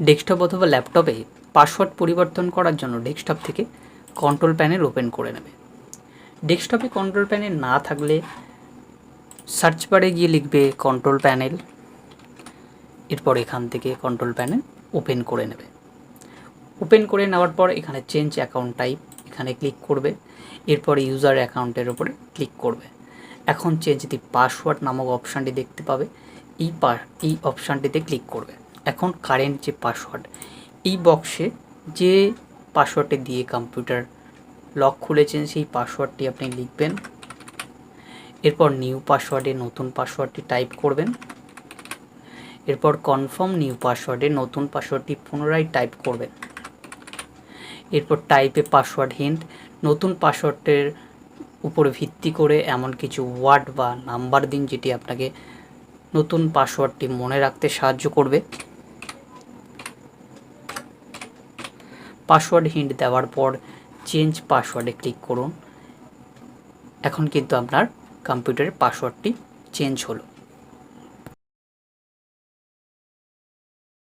Desktop অথবা ল্যাপটপে password পরিবর্তন করার জন্য ডেস্কটপ থেকে কন্ট্রোল প্যানেল ওপেন করে নেবে। ডেস্কটপে কন্ট্রোল প্যানেল না থাকলে সার্চ বারে গিয়ে লিখবে কন্ট্রোল প্যানেল এরপর এখান থেকে কন্ট্রোল প্যানেল ওপেন করে নেবে। ওপেন করে নেওয়ার পর এখানে চেঞ্জ অ্যাকাউন্ট টাইপ এখানে ক্লিক করবে, এরপর ইউজার অ্যাকাউন্টের ওপরে ক্লিক করবে। এখন চেঞ্জ দি পাসওয়ার্ড নামক অপশানটি দেখতে পাবে, এই পা এই অপশানটিতে ক্লিক করবে। এখন কারেন্ট যে পাসওয়ার্ড এই বক্সে যে পাসওয়ার্ডটি দিয়ে কম্পিউটার লক খুলেছেন, সেই পাসওয়ার্ডটি আপনি লিখবেন। এরপর নিউ পাসওয়ার্ডে নতুন পাসওয়ার্ডটি টাইপ করবেন। এরপর কনফার্ম নিউ পাসওয়ার্ডে নতুন পাসওয়ার্ডটি পুনরায় টাইপ করবেন। এরপর টাইপে পাসওয়ার্ড হিন্ট নতুন পাসওয়ার্ডের উপরে ভিত্তি করে এমন কিছু ওয়ার্ড বা নাম্বার দিন, যেটি আপনাকে নতুন পাসওয়ার্ডটি মনে রাখতে সাহায্য করবে। পাসওয়ার্ড হিন্ট দেওয়ার পর চেঞ্জ পাসওয়ার্ডে ক্লিক করুন। এখন কিন্তু আপনার কম্পিউটারের পাসওয়ার্ডটি চেঞ্জ হলো।